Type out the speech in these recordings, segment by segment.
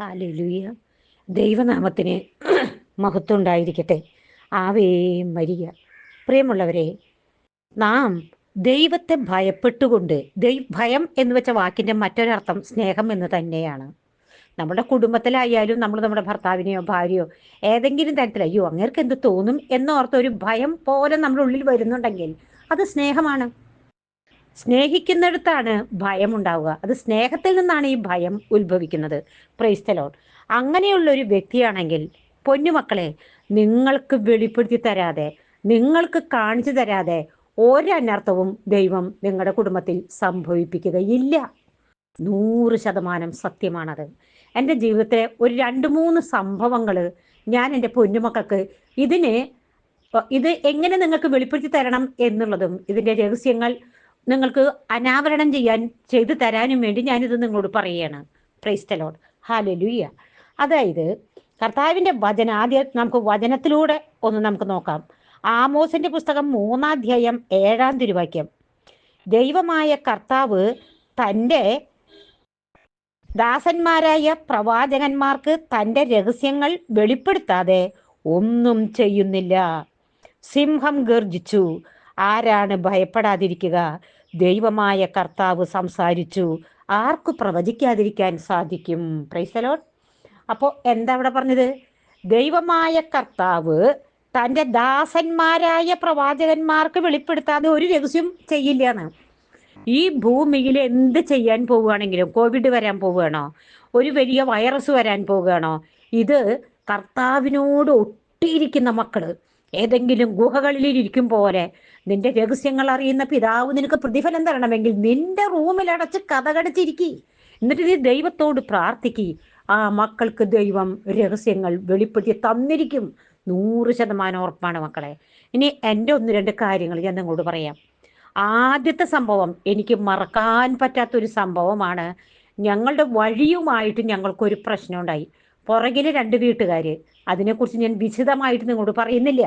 ഹാലലുയ. ദൈവനാമത്തിന് മഹത്വം ഉണ്ടായിരിക്കട്ടെ. Ave Maria. പ്രിയമുള്ളവരെ നാം ദൈവത്തെ ഭയപ്പെട്ടുകൊണ്ട് ദൈ ഭയം എന്ന് വെച്ച വാക്കിന്റെ മറ്റൊരർത്ഥം സ്നേഹം എന്ന് തന്നെയാണ്. നമ്മുടെ കുടുംബത്തിലായാലും നമ്മൾ നമ്മുടെ ഭർത്താവിനെയോ ഭാര്യയോ ഏതെങ്കിലും തരത്തിൽ അയ്യോ അങ്ങേർക്ക് എന്ത് തോന്നും എന്നോർത്ത് ഒരു ഭയം പോലെ നമ്മുടെ ഉള്ളിൽ വരുന്നുണ്ടെങ്കിൽ അത് സ്നേഹമാണ്. സ്നേഹിക്കുന്നിടത്താണ് ഭയം ഉണ്ടാവുക അത് സ്നേഹത്തിൽ നിന്നാണ് ഈ ഭയം ഉത്ഭവിക്കുന്നത്. പ്രൈസ്തലോൺ അങ്ങനെയുള്ള ഒരു വ്യക്തിയാണെങ്കിൽ പൊന്നുമക്കളെ നിങ്ങൾക്ക് വെളിപ്പെടുത്തി തരാതെ നിങ്ങൾക്ക് കാണിച്ചു തരാതെ ഒരനർത്ഥവും ദൈവം നിങ്ങളുടെ കുടുംബത്തിൽ സംഭവിപ്പിക്കുകയില്ല. നൂറ് ശതമാനം സത്യമാണത്. എന്റെ ജീവിതത്തിലെ ഒരു രണ്ട് മൂന്ന് സംഭവങ്ങൾ ഞാൻ എന്റെ പൊന്നുമക്കൾക്ക് ഇതിന് ഇത് എങ്ങനെ നിങ്ങൾക്ക് വെളിപ്പെടുത്തി തരണം എന്നുള്ളതും ഇതിന്റെ രഹസ്യങ്ങൾ നിങ്ങൾക്ക് അനാവരണം ചെയ്യാൻ ചെയ്തു തരാനും വേണ്ടി ഞാനിത് നിങ്ങളോട് പറയുകയാണ്. പ്രൈസ്റ്റലോഡ് ഹാലലുയ്യ അതായത് കർത്താവിന്റെ വചന ആദ്യം നമുക്ക് വചനത്തിലൂടെ ഒന്ന് നമുക്ക് നോക്കാം. ആമോസിന്റെ പുസ്തകം മൂന്നാധ്യായം ഏഴാം തിരുവാക്യം. ദൈവമായ കർത്താവ് തന്റെ ദാസന്മാരായ പ്രവാചകന്മാർക്ക് തന്റെ രഹസ്യങ്ങൾ വെളിപ്പെടുത്താതെ ഒന്നും ചെയ്യുന്നില്ല. സിംഹം ഗർജിച്ചു ആരാണ് ഭയപ്പെടാതിരിക്കുക? ദൈവമായ കർത്താവ് സംസാരിച്ചു. ആർക്കു പ്രവചിക്കാതിരിക്കാൻ സാധിക്കും? പ്രൈസലോട്ട് അപ്പോൾ എന്താ അവിടെ പറഞ്ഞത്? ദൈവമായ കർത്താവ് തന്റെ ദാസന്മാരായ പ്രവാചകന്മാർക്ക് വെളിപ്പെടുത്താതെ ഒരു രഹസ്യം ചെയ്യില്ല എന്ന് ഈ ഭൂമിയിൽ എന്ത് ചെയ്യാൻ പോവുകയാണെങ്കിലും കോവിഡ് വരാൻ പോവുകയാണോ? ഒരു വലിയ വൈറസ് വരാൻ പോവുകയാണോ? ഇത് കർത്താവിനോട് ഒട്ടിയിരിക്കുന്ന മക്കൾ ഏതെങ്കിലും ഗുഹകളിൽ ഇരിക്കും പോലെ നിന്റെ രഹസ്യങ്ങൾ അറിയുന്ന പിതാവ് നിനക്ക് പ്രതിഫലം തരണമെങ്കിൽ നിന്റെ റൂമിൽ അടച്ച് കഥകടച്ചിരിക്കി. എന്നിട്ട് നീ ദൈവത്തോട് പ്രാർത്ഥിക്കി. ആ മക്കൾക്ക് ദൈവം രഹസ്യങ്ങൾ വെളിപ്പെടുത്തി തന്നിരിക്കും. നൂറ് ശതമാനം ഉറപ്പാണ് മക്കളെ. ഇനി എന്റെ ഒന്ന് രണ്ട് കാര്യങ്ങൾ ഞാൻ നിങ്ങളോട് പറയാം. ആദ്യത്തെ സംഭവം എനിക്ക് മറക്കാൻ പറ്റാത്തൊരു സംഭവമാണ് ഞങ്ങളുടെ വഴിയുമായിട്ട് ഞങ്ങൾക്കൊരു പ്രശ്നം ഉണ്ടായി പുറകിൽ രണ്ട് വീട്ടുകാർ അതിനെക്കുറിച്ച് ഞാൻ വിശദമായിട്ട് നിങ്ങളോട് പറയുന്നില്ല.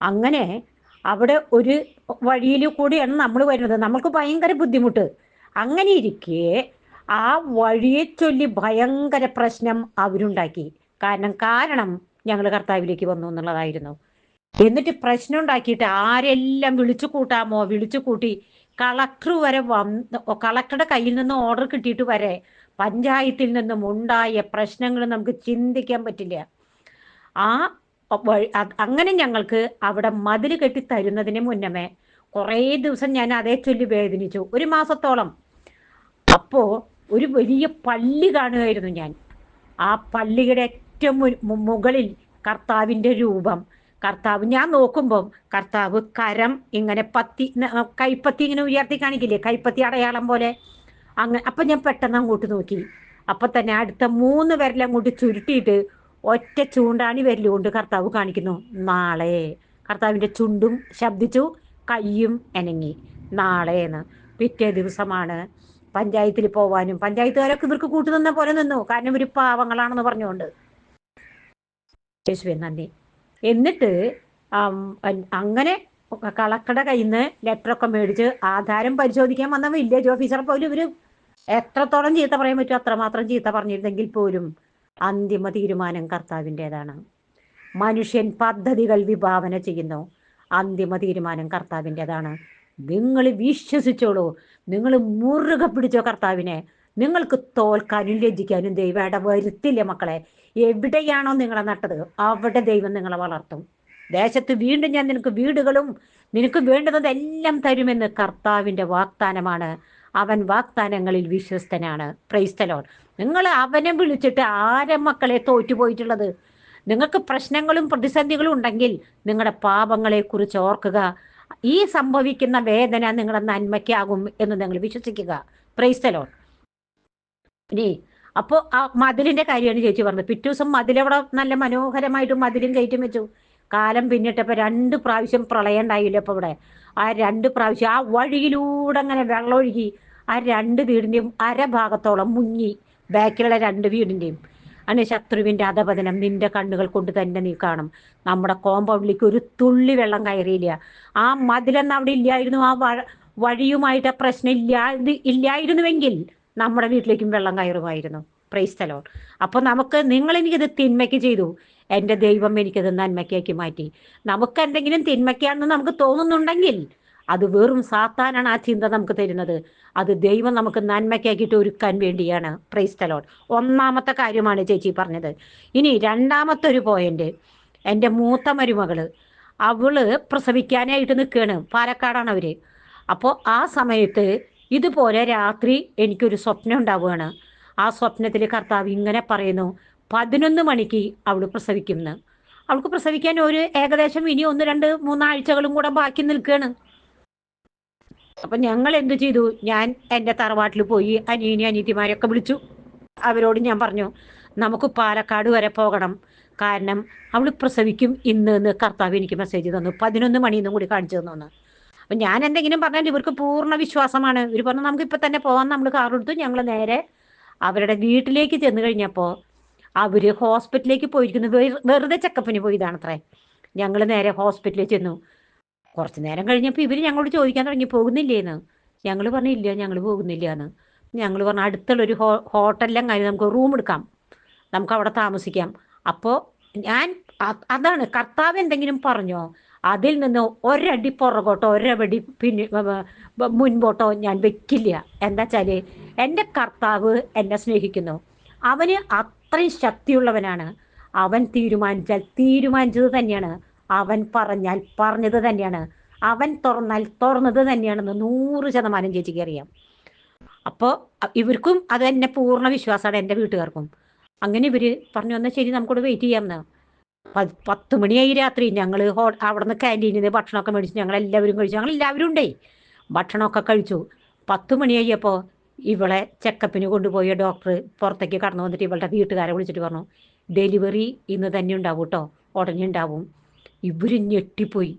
അങ്ങനെ അവിടെ ഒരു വഴിയിൽ കൂടിയാണ് നമ്മൾ വരുന്നത്. നമ്മൾക്ക് ഭയങ്കര ബുദ്ധിമുട്ട്. അങ്ങനെ ഇരിക്കെ ആ വഴിയെ ചൊല്ലി ഭയങ്കര പ്രശ്നം അവരുണ്ടാക്കി. കാരണം കാരണം ഞങ്ങൾ കർത്താവിലേക്ക് വന്നു എന്നുള്ളതായിരുന്നു. എന്നിട്ട് പ്രശ്നം ഉണ്ടാക്കിയിട്ട് ആരെല്ലാം വിളിച്ചു കൂട്ടാമോ? വിളിച്ചു കൂട്ടി കളക്ടർ വരെ വന്ന് കളക്ടറുടെ കയ്യിൽ നിന്ന് ഓർഡർ കിട്ടിയിട്ട് വരെ പഞ്ചായത്തിൽ നിന്നും ഉണ്ടായ പ്രശ്നങ്ങൾ നമുക്ക് ചിന്തിക്കാൻ പറ്റില്ല. ആ അങ്ങനെ ഞങ്ങൾക്ക് അവിടെ മതിൽ കെട്ടി തരുന്നതിന് മുന്നമേ കുറേ ദിവസം ഞാൻ അതേ ചൊല്ലി വേദനിച്ചു. ഒരു മാസത്തോളം. അപ്പോൾ ഒരു വലിയ പള്ളി കാണുകയായിരുന്നു ഞാൻ. ആ പള്ളിയുടെ ഏറ്റവും മുകളിൽ കർത്താവിന്റെ രൂപം. കർത്താവ് ഞാൻ നോക്കുമ്പോൾ കർത്താവ് കരം ഇങ്ങനെ പത്തി കൈപ്പത്തി ഇങ്ങനെ ഉയർത്തി കാണിക്കില്ലേ? കൈപ്പത്തി അടയാളം പോലെ. അങ്ങനെ അപ്പൊ ഞാൻ പെട്ടെന്ന് അങ്ങോട്ട് നോക്കി. അപ്പൊ തന്നെ അടുത്ത മൂന്ന് വിരൽ അങ്ങോട്ട് ചുരുട്ടിയിട്ട് ഒറ്റ ചൂണ്ടാണി വിരലുകൊണ്ട് കർത്താവ് കാണിക്കുന്നു. നാളെ. കർത്താവിന്റെ ചുണ്ടും ശബ്ദിച്ചു കയ്യും എനങ്ങി നാളെ എന്ന് പിറ്റേ ദിവസമാണ് പഞ്ചായത്തിൽ പോവാനും. പഞ്ചായത്തുകാരൊക്കെ ഇവർക്ക് കൂട്ടുനിന്ന പോലെ നിന്നു. കാരണം ഇവർ പാവങ്ങളാണെന്ന് പറഞ്ഞുകൊണ്ട്. നന്ദി. എന്നിട്ട് അങ്ങനെ കളക്കട കയ്യിൽ നിന്ന് ലെറ്ററൊക്കെ മേടിച്ച് ആധാരം പരിശോധിക്കാൻ വന്ന വില്ലേജ് ഓഫീസറെ പോലും ഇവർ എത്രത്തോളം ചീത്ത പറയാൻ പറ്റും അത്രമാത്രം ചീത്ത പറഞ്ഞിരുന്നെങ്കിൽ പോലും അന്തിമ തീരുമാനം കർത്താവിന്റെതാണ്. മനുഷ്യൻ പദ്ധതികൾ വിഭാവന ചെയ്യുന്നു. അന്തിമ തീരുമാനം കർത്താവിന്റെതാണ്. നിങ്ങൾ വിശ്വസിച്ചോളൂ. നിങ്ങൾ മുറുകെ പിടിച്ചോ കർത്താവിനെ. നിങ്ങൾക്ക് തോൽക്കാനും ലജ്ജിക്കാനും ദൈവം ഇട വരുത്തില്ല മക്കളെ. എവിടെയാണോ നിങ്ങളെ നട്ടത് അവിടെ ദൈവം നിങ്ങളെ വളർത്തും. ദേശത്ത് വീണ്ടും ഞാൻ നിനക്ക് വീടുകളും നിനക്ക് വേണ്ടുന്നതെല്ലാം തരുമെന്ന് കർത്താവിന്റെ വാഗ്ദാനമാണ്. അവൻ വാഗ്ദാനങ്ങളിൽ വിശ്വസ്തനാണ്. പ്രൈസ്തലോൺ നിങ്ങൾ അവനെ വിളിച്ചിട്ട് ആരെ മക്കളെ തോറ്റുപോയിട്ടുള്ളത്? നിങ്ങൾക്ക് പ്രശ്നങ്ങളും പ്രതിസന്ധികളും ഉണ്ടെങ്കിൽ നിങ്ങളുടെ പാപങ്ങളെ കുറിച്ച് ഓർക്കുക. ഈ സംഭവിക്കുന്ന വേദന നിങ്ങളുടെ നന്മയ്ക്കാകും എന്ന് നിങ്ങൾ വിശ്വസിക്കുക. പ്രൈസ്തലോൺ ഇനി അപ്പോൾ ആ മതിലിന്റെ കാര്യമാണ് ചേച്ചി പറഞ്ഞത്. പിറ്റേ ദിവസം മതിലവിടെ നല്ല മനോഹരമായിട്ട് മതിലും കയറ്റും വെച്ചു. കാലം പിന്നിട്ടപ്പോൾ രണ്ട് പ്രാവശ്യം പ്രളയം ഉണ്ടായില്ല ഇപ്പോൾ ഇവിടെ. ആ രണ്ട് പ്രാവശ്യം ആ വഴിയിലൂടെ അങ്ങനെ വെള്ളമൊഴുകി ആ രണ്ട് വീടിന്റെയും അരഭാഗത്തോളം മുങ്ങി. ബാക്കിലുള്ള രണ്ട് വീടിന്റെയും അങ്ങനെ ശത്രുവിന്റെ അധപതനം നിന്റെ കണ്ണുകൾ കൊണ്ട് തന്നെ നീ കാണും. നമ്മുടെ കോമ്പൗണ്ടിലേക്ക് ഒരു തുള്ളി വെള്ളം കയറിയില്ല. ആ മതിലെന്ന് അവിടെ ഇല്ലായിരുന്നു. ആ വഴിയുമായിട്ട് പ്രശ്നം ഇല്ലാ ഇല്ലായിരുന്നുവെങ്കിൽ നമ്മുടെ വീട്ടിലേക്കും വെള്ളം കയറുമായിരുന്നു. പ്രൈസ്തലോ അപ്പോൾ നമുക്ക് നിങ്ങൾ എനിക്കത് തിന്മയ്ക്ക് ചെയ്തു. എന്റെ ദൈവം എനിക്കത് നന്മയ്ക്കാക്കി മാറ്റി. നമുക്ക് എന്തെങ്കിലും തിന്മയ്ക്കാണെന്ന് നമുക്ക് തോന്നുന്നുണ്ടെങ്കിൽ അത് വെറും സാത്താനാണ് ആ ചിന്ത നമുക്ക് തരുന്നത്. അത് ദൈവം നമുക്ക് നന്മയ്ക്കാക്കിയിട്ട് ഒരുക്കാൻ വേണ്ടിയാണ്. പ്രൈസ്തലോൺ ഒന്നാമത്തെ കാര്യമാണ് ചേച്ചി പറഞ്ഞത്. ഇനി രണ്ടാമത്തെ ഒരു പോയിന്റ് എന്റെ മൂത്ത മരുമകൾ അവൾ പ്രസവിക്കാനായിട്ട് നിൽക്കുകയാണ്. പാലക്കാടാണ് അവർ. അപ്പോൾ ആ സമയത്ത് ഇതുപോലെ രാത്രി എനിക്കൊരു സ്വപ്നം ഉണ്ടാവുകയാണ്. ആ സ്വപ്നത്തിൽ കർത്താവ് ഇങ്ങനെ പറയുന്നു പതിനൊന്ന് മണിക്ക് അവൾ പ്രസവിക്കുന്നു അവൾക്ക് പ്രസവിക്കാൻ ഒരു ഏകദേശം ഇനി ഒന്ന് രണ്ട് മൂന്നാഴ്ചകളും കൂടെ ബാക്കി നിൽക്കുകയാണ്. അപ്പൊ ഞങ്ങൾ എന്ത് ചെയ്തു? ഞാൻ എന്റെ തറവാട്ടിൽ പോയി അനിയനി അനീതിമാരെയൊക്കെ വിളിച്ചു. അവരോട് ഞാൻ പറഞ്ഞു നമുക്ക് പാലക്കാട് വരെ പോകണം. കാരണം അവൾ പ്രസവിക്കും ഇന്ന് എന്ന് കർത്താവ് എനിക്ക് മെസ്സേജ് തന്നു. പതിനൊന്ന് മണിന്നും കൂടി കാണിച്ചു തന്നു അപ്പം ഞാൻ എന്തെങ്കിലും പറഞ്ഞാൽ ഇവർക്ക് പൂർണ വിശ്വാസമാണ്. ഇവർ പറഞ്ഞു നമുക്ക് ഇപ്പം തന്നെ പോകാൻ നമ്മൾ കാർ എടുത്തു. ഞങ്ങൾ നേരെ അവരുടെ വീട്ടിലേക്ക് ചെന്ന് കഴിഞ്ഞപ്പോൾ അവർ ഹോസ്പിറ്റലിലേക്ക് പോയിരിക്കുന്നു. വെറുതെ ചെക്കപ്പിന് പോയതാണത്രേ. ഞങ്ങൾ നേരെ ഹോസ്പിറ്റലിൽ ചെന്നു. കുറച്ച് നേരം കഴിഞ്ഞപ്പോൾ ഇവർ ഞങ്ങളോട് ചോദിക്കാൻ തുടങ്ങി പോകുന്നില്ലേന്ന്? ഞങ്ങൾ പറഞ്ഞില്ല ഞങ്ങൾ പോകുന്നില്ല എന്ന് ഞങ്ങൾ പറഞ്ഞു അടുത്തുള്ളൊരു ഹോ ഹോട്ടലിലും കാര്യം നമുക്ക് റൂം എടുക്കാം. നമുക്ക് അവിടെ താമസിക്കാം. അപ്പോൾ ഞാൻ അതാണ് കർത്താവ് എന്തെങ്കിലും പറഞ്ഞോ അതിൽ നിന്ന് ഒരടി പുറകോട്ടോ ഒരടി പിന്നെ മുൻപോട്ടോ ഞാൻ വെക്കില്ല. എന്താ വെച്ചാൽ എന്റെ കർത്താവ് എന്നെ സ്നേഹിക്കുന്നു. അവന് അത്രയും ശക്തിയുള്ളവനാണ്. അവൻ തീരുമാനിച്ചാൽ തീരുമാനിച്ചത് തന്നെയാണ്. അവൻ പറഞ്ഞാൽ പറഞ്ഞത് തന്നെയാണ്. അവൻ തുറന്നാൽ തുറന്നത് തന്നെയാണെന്ന് നൂറ് ശതമാനം ചേച്ചിക്ക് അറിയാം. അപ്പോൾ ഇവർക്കും അത് തന്നെ പൂർണ വിശ്വാസമാണ് എന്റെ വീട്ടുകാർക്കും. അങ്ങനെ ഇവർ പറഞ്ഞു വന്നാൽ ശരി നമുക്കോട് വെയിറ്റ് ചെയ്യാമെന്ന് പത്ത് മണിയായി രാത്രി. ഞങ്ങൾ ഹോ അവിടെ നിന്ന് ക്യാന്റീനിൽ നിന്ന് ഭക്ഷണമൊക്കെ മേടിച്ച് ഞങ്ങൾ എല്ലാവരും കഴിച്ചു. ഞങ്ങൾ എല്ലാവരും ഉണ്ടേ. ഭക്ഷണമൊക്കെ കഴിച്ചു. പത്ത് മണിയായപ്പോൾ ഇവളെ ചെക്കപ്പിന് കൊണ്ടുപോയ ഡോക്ടർ പുറത്തേക്ക് കടന്നു വന്നിട്ട് ഇവളുടെ വീട്ടുകാരെ വിളിച്ചിട്ട് പറഞ്ഞു ഡെലിവറി ഇന്ന് തന്നെ ഉണ്ടാവും കേട്ടോ ഉടനെ ഉണ്ടാവും. ഇവർ ഞെട്ടിപ്പോയി.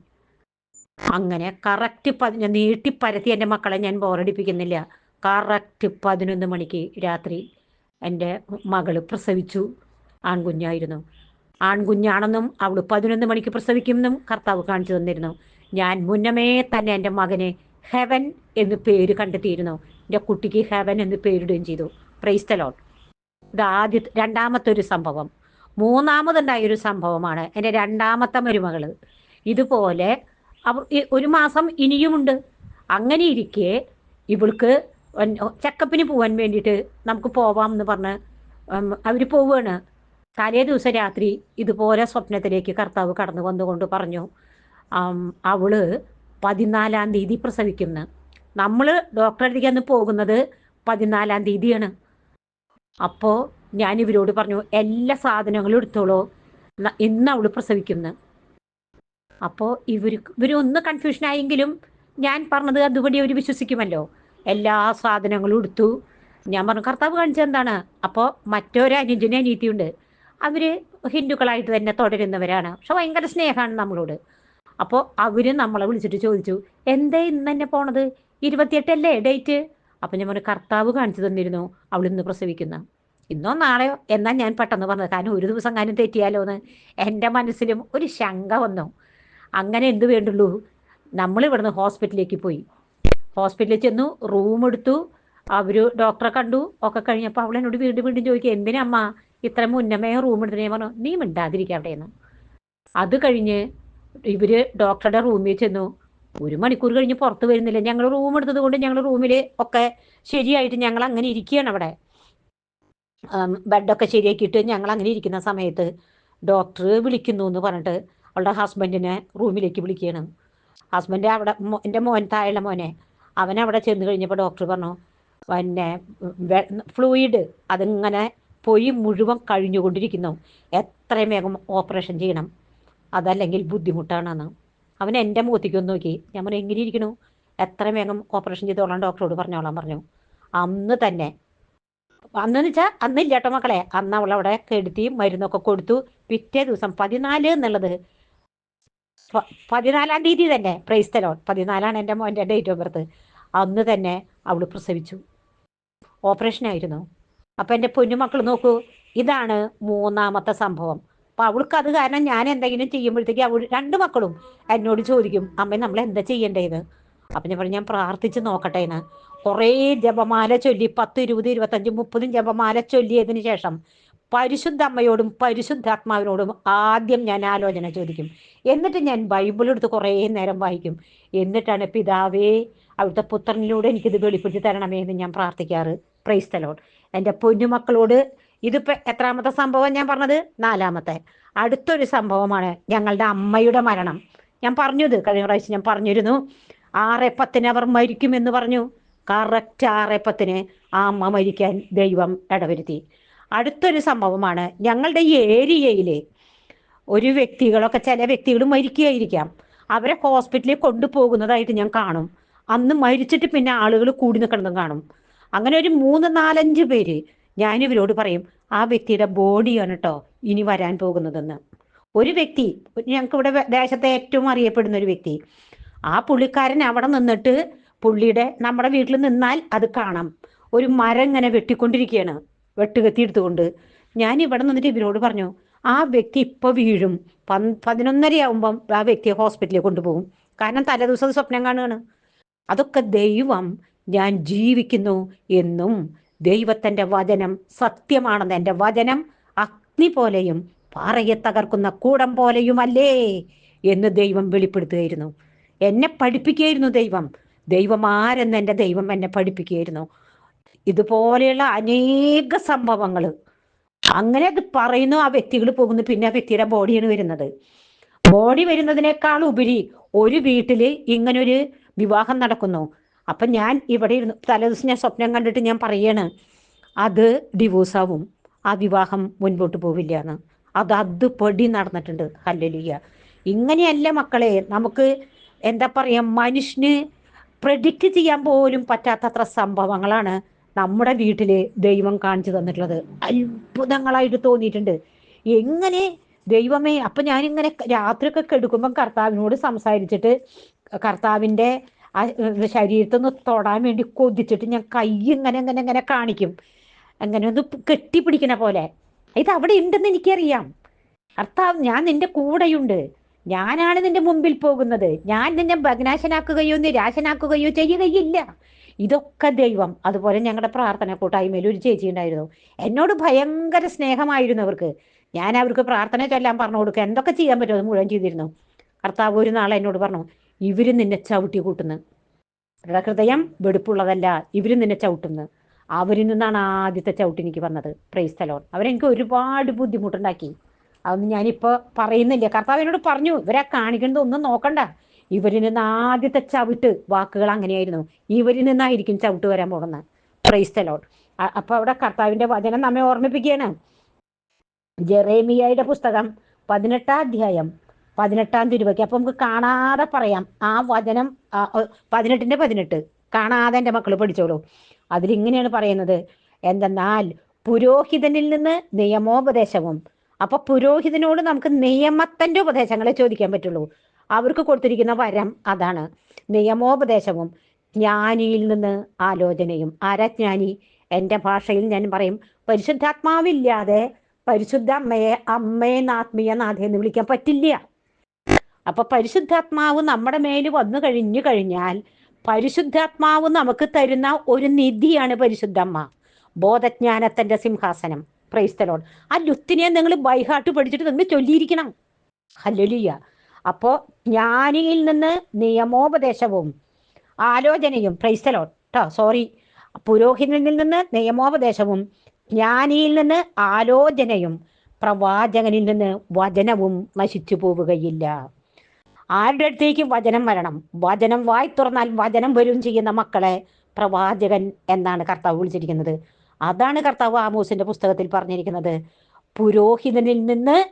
അങ്ങനെ കറക്റ്റ് നീട്ടി പരത്തി എന്റെ മക്കളെ ഞാൻ ബോറടിപ്പിക്കുന്നില്ല കറക്റ്റ് പതിനൊന്ന് മണിക്ക് രാത്രി എന്റെ മകൾ പ്രസവിച്ചു. ആൺകുഞ്ഞായിരുന്നു. ആൺകുഞ്ഞാണെന്നും അവൾ പതിനൊന്ന് മണിക്ക് പ്രസവിക്കുമെന്നും കർത്താവ് കാണിച്ചു തന്നിരുന്നു. ഞാൻ മുന്നമേ തന്നെ എന്റെ മകനെ ഹെവൻ എന്ന് പേര് കണ്ടെത്തിയിരുന്നു. എന്റെ കുട്ടിക്ക് ഹെവൻ എന്ന് പേരിടുകയും ചെയ്തു. പ്രൈസ്തലോൺ ഇത് ആദ്യ രണ്ടാമത്തെ ഒരു സംഭവം. മൂന്നാമതുണ്ടായ ഒരു സംഭവമാണ് എന്റെ രണ്ടാമത്തെ മരുമകൾ. ഇതുപോലെ അവർ ഒരു മാസം ഇനിയുമുണ്ട്. അങ്ങനെ ഇരിക്കെ ഇവൾക്ക് ചെക്കപ്പിന് പോവാൻ വേണ്ടിയിട്ട് നമുക്ക് പോവാം എന്ന് പറഞ്ഞ് അവർ പോവുകയാണ് തലേ ദിവസം രാത്രി ഇതുപോലെ സ്വപ്നത്തിലേക്ക് കർത്താവ് കടന്നു വന്നുകൊണ്ട് പറഞ്ഞു അവൾ പതിനാലാം തീയതി പ്രസവിക്കുന്നു. നമ്മൾ ഡോക്ടറെ അടുത്തേക്ക് അന്ന് പോകുന്നത് പതിനാലാം തീയതിയാണ്. അപ്പോൾ ഞാൻ ഇവരോട് പറഞ്ഞു എല്ലാ സാധനങ്ങളും എടുത്തോളൂ. ഇന്ന് അവൾ പ്രസവിക്കുന്നു. അപ്പോൾ ഇവർ ഇവരൊന്ന് കൺഫ്യൂഷൻ ആയെങ്കിലും ഞാൻ പറഞ്ഞത് അതുപടി അവർ വിശ്വസിക്കുമല്ലോ. എല്ലാ സാധനങ്ങളും എടുത്തു. ഞാൻ പറഞ്ഞു കർത്താവ് കാണിച്ചത് എന്താണ്? അപ്പോൾ മറ്റൊരു അനുജന അനീതിയുണ്ട്. അവർ ഹിന്ദുക്കളായിട്ട് തന്നെ തുടരുന്നവരാണ്. പക്ഷെ ഭയങ്കര സ്നേഹമാണ് നമ്മളോട്. അപ്പോൾ അവർ നമ്മളെ വിളിച്ചിട്ട് ചോദിച്ചു എന്തേ ഇന്ന് തന്നെ പോണത്? ഇരുപത്തിയെട്ടല്ലേ ഡേറ്റ്? അപ്പം ഞാൻ പറഞ്ഞു കർത്താവ് കാണിച്ചു തന്നിരുന്നു. അവൾ ഇന്ന് പ്രസവിക്കുന്ന. ഇന്നോ നാളെയോ? എന്നാ ഞാൻ പെട്ടെന്ന് പറഞ്ഞത്. കാരണം ഒരു ദിവസം കാര്യം തെറ്റിയാലോ എന്ന് എന്റെ മനസ്സിലും ഒരു ശങ്ക വന്നു. അങ്ങനെ എന്ത് വേണ്ടുള്ളൂ? നമ്മൾ ഇവിടുന്ന് ഹോസ്പിറ്റലിലേക്ക് പോയി. ഹോസ്പിറ്റലിൽ ചെന്നു റൂം എടുത്തു. അവർ ഡോക്ടറെ കണ്ടു. ഒക്കെ കഴിഞ്ഞപ്പോൾ അവൾ എന്നോട് വീണ്ടും വീണ്ടും ചോദിക്കുക എന്തിനമ്മ ഇത്ര മുന്നമേ റൂം എടുത്തിട്ട്? ഞാൻ പറഞ്ഞു നീ മിണ്ടാതിരിക്കുക അവിടെയെന്ന്. അത് കഴിഞ്ഞ് ഇവർ ഡോക്ടറുടെ റൂമിൽ ചെന്നു. ഒരു മണിക്കൂർ കഴിഞ്ഞ് പുറത്ത് വരുന്നില്ല. ഞങ്ങൾ റൂം എടുത്തത് കൊണ്ട് ഞങ്ങൾ റൂമിൽ ഒക്കെ ശരിയായിട്ട് ഞങ്ങൾ അങ്ങനെ ഇരിക്കുകയാണ് അവിടെ. ബെഡൊക്കെ ശരിയാക്കിയിട്ട് ഞങ്ങൾ അങ്ങനെ ഇരിക്കുന്ന സമയത്ത് ഡോക്ടർ വിളിക്കുന്നു എന്ന് പറഞ്ഞിട്ട് അവളുടെ ഹസ്ബൻഡിനെ റൂമിലേക്ക് വിളിക്കുകയാണ്. ഹസ്ബൻഡ് അവിടെ എന്റെ മോൻ താഴെ മോനെ അവൻ അവിടെ ചെന്ന് കഴിഞ്ഞപ്പോൾ ഡോക്ടർ പറഞ്ഞു പിന്നെ ഫ്ലൂയിഡ് അതിങ്ങനെ പൊയി മുഴുവൻ കഴിഞ്ഞുകൊണ്ടിരിക്കുന്നു. എത്രയും വേഗം ഓപ്പറേഷൻ ചെയ്യണം. അതല്ലെങ്കിൽ ബുദ്ധിമുട്ടാണെന്ന്. അവൻ എന്റെ മുഖത്തേക്ക് ഒന്ന് നോക്കി. ഞാൻ പറഞ്ഞു എങ്ങനെ ഇരിക്കണു? എത്രയും വേഗം ഓപ്പറേഷൻ ചെയ്തോളാം ഡോക്ടറോട് പറഞ്ഞോളാം പറഞ്ഞു. അന്ന് തന്നെ അന്ന് വെച്ചാൽ അന്നില്ല കേട്ടോ മക്കളെ. അന്ന് അവൾ അവിടെ കെടുത്തി മരുന്നൊക്കെ കൊടുത്തു. പിറ്റേ ദിവസം പതിനാല് എന്നുള്ളത്. പതിനാലാം തീയതി തന്നെ പ്രൈസ് പ്രൈസ്തലോൺ. പതിനാലാണ് എന്റെ മോന്റെ ഡേറ്റ് ഓഫ് ബർത്ത്. അന്ന് തന്നെ അവൾ പ്രസവിച്ചു. ഓപ്പറേഷൻ ആയിരുന്നു അപ്പം എന്റെ പൊന്നുമക്കൾ നോക്കൂ ഇതാണ് മൂന്നാമത്തെ സംഭവം. അപ്പം അവൾക്ക് അത് കാരണം ഞാൻ എന്തെങ്കിലും ചെയ്യുമ്പോഴത്തേക്ക് അവൾ രണ്ട് മക്കളും എന്നോട് ചോദിക്കും അമ്മ നമ്മൾ എന്താ ചെയ്യേണ്ടത്? അപ്പം ഞാൻ പറഞ്ഞു ഞാൻ പ്രാർത്ഥിച്ച് നോക്കട്ടെ എന്ന്. കുറേ ജപമാല ചൊല്ലി പത്ത് ഇരുപത് ഇരുപത്തഞ്ച് മുപ്പതും ജപമാല ചൊല്ലിയതിന് ശേഷം പരിശുദ്ധ അമ്മയോടും പരിശുദ്ധാത്മാവിനോടും ആദ്യം ഞാൻ ആലോചന ചോദിക്കും. എന്നിട്ട് ഞാൻ ബൈബിൾ എടുത്ത് കുറേ നേരം വായിക്കും. എന്നിട്ടാണ് പിതാവേ അവിടുത്തെ പുത്രനിലൂടെ എനിക്കിത് വെളിപ്പെടുത്തി തരണമേ എന്ന് ഞാൻ പ്രാർത്ഥിക്കാറ്. പ്രൈസ്തലോട് എന്റെ പൊന്നുമക്കളോട് ഇതിപ്പോൾ എത്രാമത്തെ സംഭവം ഞാൻ പറഞ്ഞത്? നാലാമത്തെ. അടുത്തൊരു സംഭവമാണ് ഞങ്ങളുടെ അമ്മയുടെ മരണം. ഞാൻ പറഞ്ഞത് കഴിഞ്ഞ പ്രാവശ്യം ഞാൻ പറഞ്ഞിരുന്നു. ആറ് പത്തിന് അവർ മരിക്കുമെന്ന് പറഞ്ഞു. കറക്റ്റ് ആറേപ്പത്തിന് ആ അമ്മ മരിക്കാൻ ദൈവം ഇടവരുത്തി. അടുത്തൊരു സംഭവമാണ് ഞങ്ങളുടെ ഈ ഏരിയയിൽ ഒരു വ്യക്തികളൊക്കെ ചില വ്യക്തികൾ മരിക്കുകയായിരിക്കാം. അവരെ ഹോസ്പിറ്റലിൽ കൊണ്ടുപോകുന്നതായിട്ട് ഞാൻ കാണും. അന്ന് മരിച്ചിട്ട് പിന്നെ ആളുകൾ കൂടി നിൽക്കുന്നതും കാണും. അങ്ങനെ ഒരു മൂന്ന് നാലഞ്ച് പേര് ഞാനിവരോട് പറയും ആ വ്യക്തിയുടെ ബോഡിയാണ് കേട്ടോ ഇനി വരാൻ പോകുന്നതെന്ന്. ഒരു വ്യക്തി ഞങ്ങൾക്ക് ഇവിടെ ദേശത്തെ ഏറ്റവും അറിയപ്പെടുന്ന ഒരു വ്യക്തി ആ പുള്ളിക്കാരൻ അവിടെ നിന്നിട്ട് പുള്ളിയുടെ നമ്മുടെ വീട്ടിൽ നിന്നാൽ അത് കാണാം. ഒരു മരം ഇങ്ങനെ വെട്ടിക്കൊണ്ടിരിക്കുകയാണ്. വെട്ടുകത്തി എടുത്തുകൊണ്ട്. ഞാൻ ഇവിടെ നിന്നിട്ട് ഇവരോട് പറഞ്ഞു ആ വ്യക്തി ഇപ്പോൾ വീഴും. പൻ പതിനൊന്നരയാവുമ്പം ആ വ്യക്തിയെ ഹോസ്പിറ്റലിൽ കൊണ്ടുപോകും. കാരണം തലേദിവസം സ്വപ്നം കാണുകയാണ്. അതൊക്കെ ദൈവം ഞാൻ ജീവിക്കുന്നു എന്നും ദൈവത്തിന്റെ വചനം സത്യമാണെന്ന് എന്റെ വചനം അഗ്നി പോലെയും പാറയെ തകർക്കുന്ന കൂടം പോലെയുമല്ലേ? എന്ന് ദൈവം വെളിപ്പെടുത്തുകയായിരുന്നു. എന്നെ പഠിപ്പിക്കുകയായിരുന്നു ദൈവം. ദൈവം ആരെന്ന് എന്റെ ദൈവം എന്നെ പഠിപ്പിക്കുകയായിരുന്നു. ഇതുപോലെയുള്ള അനേക സംഭവങ്ങൾ. അങ്ങനെ പറയുന്നു ആ വ്യക്തികൾ പോകുന്നു പിന്നെ ആ വ്യക്തിയുടെ ബോഡിയാണ് വരുന്നത്. ബോഡി വരുന്നതിനേക്കാൾ ഉപരി ഒരു വീട്ടിൽ ഇങ്ങനൊരു വിവാഹം നടക്കുന്നു. അപ്പൊ ഞാൻ ഇവിടെ ഇരുന്ന് തലേദിവസം ഞാൻ സ്വപ്നം കണ്ടിട്ട് ഞാൻ പറയാണ് അത് ഡിവോഴ്സാവും ആ വിവാഹം മുൻപോട്ട് പോവില്ല എന്ന്. അത് അതുപടി നടന്നിട്ടുണ്ട്. ഹല്ലലിയ. ഇങ്ങനെയല്ല മക്കളെ നമുക്ക് എന്താ പറയാ മനുഷ്യന് പ്രഡിക്റ്റ് ചെയ്യാൻ പോലും പറ്റാത്തത്ര സംഭവങ്ങളാണ് നമ്മുടെ വീട്ടിൽ ദൈവം കാണിച്ചു തന്നിട്ടുള്ളത്. അത്ഭുതങ്ങളായിട്ട് തോന്നിയിട്ടുണ്ട്. എങ്ങനെ ദൈവമേ അപ്പൊ ഞാനിങ്ങനെ രാത്രിയൊക്കെ കെടുക്കുമ്പം കർത്താവിനോട് സംസാരിച്ചിട്ട് കർത്താവിന്റെ ആ നിന്ന് തൊടാൻ വേണ്ടി കൊതിച്ചിട്ട് ഞാൻ കൈ ഇങ്ങനെ ഇങ്ങനെ ഇങ്ങനെ കാണിക്കും. അങ്ങനെ ഒന്ന് കെട്ടിപ്പിടിക്കണ പോലെ. ഇത് അവിടെ ഉണ്ടെന്ന് എനിക്കറിയാം. കർത്താവ് ഞാൻ നിന്റെ കൂടെയുണ്ട്. ഞാനാണ് നിന്റെ മുമ്പിൽ പോകുന്നത്. ഞാൻ നിന്നെ ഭഗ്നാശനാക്കുകയോ നിരാശനാക്കുകയോ ചെയ്യുകയില്ല. ഇതൊക്കെ ദൈവം. അതുപോലെ ഞങ്ങളുടെ പ്രാർത്ഥന കൂട്ടായ്മയിൽ ഒരു ചേച്ചി ഉണ്ടായിരുന്നു. എന്നോട് ഭയങ്കര സ്നേഹമായിരുന്നു അവർക്ക്. ഞാൻ അവർക്ക് പ്രാർത്ഥന ചൊല്ലാൻ പറഞ്ഞു കൊടുക്കുക. എന്തൊക്കെ ചെയ്യാൻ പറ്റുമോ അത് മുഴുവൻ ചെയ്തിരുന്നു. കർത്താവ് ഒരു നാളെ എന്നോട് പറഞ്ഞു ഇവർ നിന്നെ ചവിട്ടി കൂട്ടുന്നു. അവരുടെ ഹൃദയം വെടുപ്പുള്ളതല്ല. ഇവർ നിന്നെ ചവിട്ടുന്നു. അവരിൽ നിന്നാണ് ആദ്യത്തെ ചവിട്ട് എനിക്ക് വന്നത്. പ്രൈസ്തലോൺ അവരെനിക്ക് ഒരുപാട് ബുദ്ധിമുട്ടുണ്ടാക്കി. അതൊന്നും ഞാനിപ്പോൾ പറയുന്നില്ല. കർത്താവ് എന്നോട് പറഞ്ഞു ഇവരെ കാണിക്കുന്നത് ഒന്നും നോക്കണ്ട. ഇവരിൽ നിന്ന് ആദ്യത്തെ ചവിട്ട് വാക്കുകൾ അങ്ങനെയായിരുന്നു. ഇവരിൽ നിന്നായിരിക്കും ചവിട്ട് വരാൻ പോകുന്നത്. പ്രൈസ് തലോട്ട് അപ്പൊ അവിടെ കർത്താവിന്റെ വചനം നമ്മെ ഓർമ്മിപ്പിക്കുകയാണ്. ജെറേമിയയുടെ പുസ്തകം പതിനെട്ടാം അധ്യായം പതിനെട്ടാം തിരുവയ്ക്ക് അപ്പൊ നമുക്ക് കാണാതെ പറയാം. ആ വചനം പതിനെട്ടിന്റെ പതിനെട്ട്. കാണാതെ എന്റെ മക്കൾ പഠിച്ചോളൂ. അതിലിങ്ങനെയാണ് പറയുന്നത്. എന്തെന്നാൽ പുരോഹിതനിൽ നിന്ന് നിയമോപദേശവും അപ്പൊ പുരോഹിതനോട് നമുക്ക് നിയമത്തിന്റെ ഉപദേശങ്ങളെ ചോദിക്കാൻ പറ്റുള്ളൂ. അവർക്ക് കൊടുത്തിരിക്കുന്ന വരം അതാണ്. നിയമോപദേശവും ജ്ഞാനിയിൽ നിന്ന് ആലോചനയും. ആരാ എന്റെ ഭാഷയിൽ ഞാൻ പറയും പരിശുദ്ധാത്മാവില്ലാതെ പരിശുദ്ധ അമ്മയെ അമ്മയെ ആത്മീയ നാഥ എന്ന് വിളിക്കാൻ പറ്റില്ല. അപ്പൊ പരിശുദ്ധാത്മാവ് നമ്മുടെ മേൽ വന്നു കഴിഞ്ഞു കഴിഞ്ഞാൽ പരിശുദ്ധാത്മാവ് നമുക്ക് തരുന്ന ഒരു നിധിയാണ് പരിശുദ്ധമ്മ ബോധജ്ഞാനത്തിന്റെ സിംഹാസനം. പ്രൈസ്തലോൺ ആ ലുത്തിനെ നിങ്ങൾ ബൈഹാട്ട് പഠിച്ചിട്ട് നിങ്ങൾ ചൊല്ലിയിരിക്കണം. ഹല്ലലിയ അപ്പോ ജ്ഞാനിയിൽ നിന്ന് നിയമോപദേശവും ആലോചനയും പ്രൈസ്തലോൺ കേട്ടോ സോറി പുരോഹിതനിൽ നിന്ന് നിയമോപദേശവും ജ്ഞാനിയിൽ നിന്ന് ആലോചനയും പ്രവാചകനിൽ നിന്ന് വചനവും നശിച്ചു പോവുകയില്ല. ആരുടെ അടുത്തേക്ക് വചനം വരണം? വചനം വായി തുറന്നാൽ വചനം വരും ചെയ്യുന്ന മക്കളെ പ്രവാചകൻ എന്നാണ് കർത്താവ് വിളിച്ചിരിക്കുന്നത്. അതാണ് കർത്താവ് ആമോസിന്റെ പുസ്തകത്തിൽ പറഞ്ഞിരിക്കുന്നത്. പുരോഹിതനിൽ നിന്ന്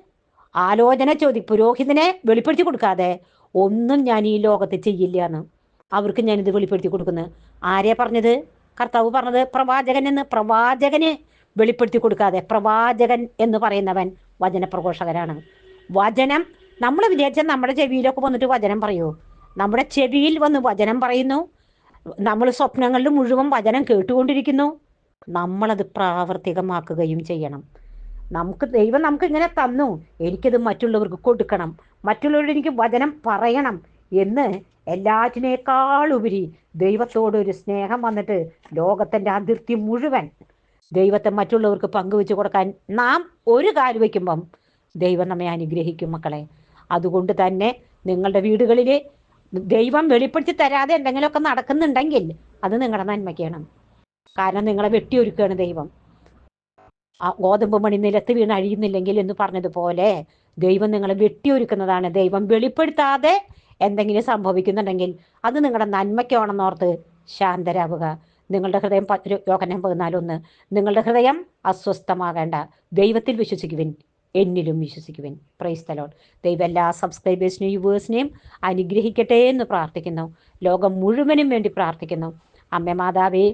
ആലോചന ചോദി പുരോഹിതനെ വെളിപ്പെടുത്തി കൊടുക്കാതെ ഒന്നും ഞാൻ ഈ ലോകത്ത് ചെയ്യില്ല എന്ന് അവർക്ക് ഞാനിത് വെളിപ്പെടുത്തി കൊടുക്കുന്നു. ആരെ പറഞ്ഞത്? കർത്താവ് പറഞ്ഞത് പ്രവാചകൻ എന്ന്. പ്രവാചകന് വെളിപ്പെടുത്തി കൊടുക്കാതെ പ്രവാചകൻ എന്ന് പറയുന്നവൻ വചനപ്രഘോഷകനാണ്. വചനം നമ്മൾ വിചാരിച്ചാൽ നമ്മുടെ ചെവിയിലൊക്കെ വന്നിട്ട് വചനം പറയൂ? നമ്മുടെ ചെവിയിൽ വന്ന് വചനം പറയുന്നു. നമ്മൾ സ്വപ്നങ്ങളിൽ മുഴുവൻ വചനം കേട്ടുകൊണ്ടിരിക്കുന്നു. നമ്മളത് പ്രാവർത്തികമാക്കുകയും ചെയ്യണം. നമുക്ക് ദൈവം നമുക്ക് ഇങ്ങനെ തന്നു. എനിക്കത് മറ്റുള്ളവർക്ക് കൊടുക്കണം. മറ്റുള്ളവരോട് എനിക്ക് വചനം പറയണം എന്ന് എല്ലാറ്റിനേക്കാളുപരി ദൈവത്തോടൊരു സ്നേഹം വന്നിട്ട് ലോകത്തിന്റെ അതിർത്തി മുഴുവൻ ദൈവത്തെ മറ്റുള്ളവർക്ക് പങ്കുവെച്ച് കൊടുക്കാൻ നാം ഒരു കാര്യം വയ്ക്കുമ്പം ദൈവം നമ്മെ അനുഗ്രഹിക്കും മക്കളെ. അതുകൊണ്ട് തന്നെ നിങ്ങളുടെ വീടുകളിൽ ദൈവം വെളിപ്പെടുത്തി തരാതെ എന്തെങ്കിലുമൊക്കെ നടക്കുന്നുണ്ടെങ്കിൽ അത് നിങ്ങളുടെ നന്മയ്ക്കാണ്. കാരണം നിങ്ങളെ വെട്ടിയൊരുക്കുകയാണ് ദൈവം. ആ ഗോതമ്പ് മണി നിലത്ത് വീണ് അഴിയുന്നില്ലെങ്കിൽ എന്ന് പറഞ്ഞതുപോലെ ദൈവം നിങ്ങളെ വെട്ടിയൊരുക്കുന്നതാണ്. ദൈവം വെളിപ്പെടുത്താതെ എന്തെങ്കിലും സംഭവിക്കുന്നുണ്ടെങ്കിൽ അത് നിങ്ങളുടെ നന്മയ്ക്കാണെന്നോർത്ത് ശാന്തരാവുക. നിങ്ങളുടെ ഹൃദയം യോഗനം പതിനാലൊന്ന്. നിങ്ങളുടെ ഹൃദയം അസ്വസ്ഥമാകേണ്ട. ദൈവത്തിൽ വിശ്വസിക്കുവിൻ. എന്നിലും വിശ്വസിക്കുവിൻ. പ്രൈസ് തലോൺ ദൈവം എല്ലാ സബ്സ്ക്രൈബേഴ്സിനെയും യുവേഴ്സിനെയും അനുഗ്രഹിക്കട്ടെ എന്ന് പ്രാർത്ഥിക്കുന്നു. ലോകം മുഴുവനും വേണ്ടി പ്രാർത്ഥിക്കുന്നു. അമ്മ മാതാവേ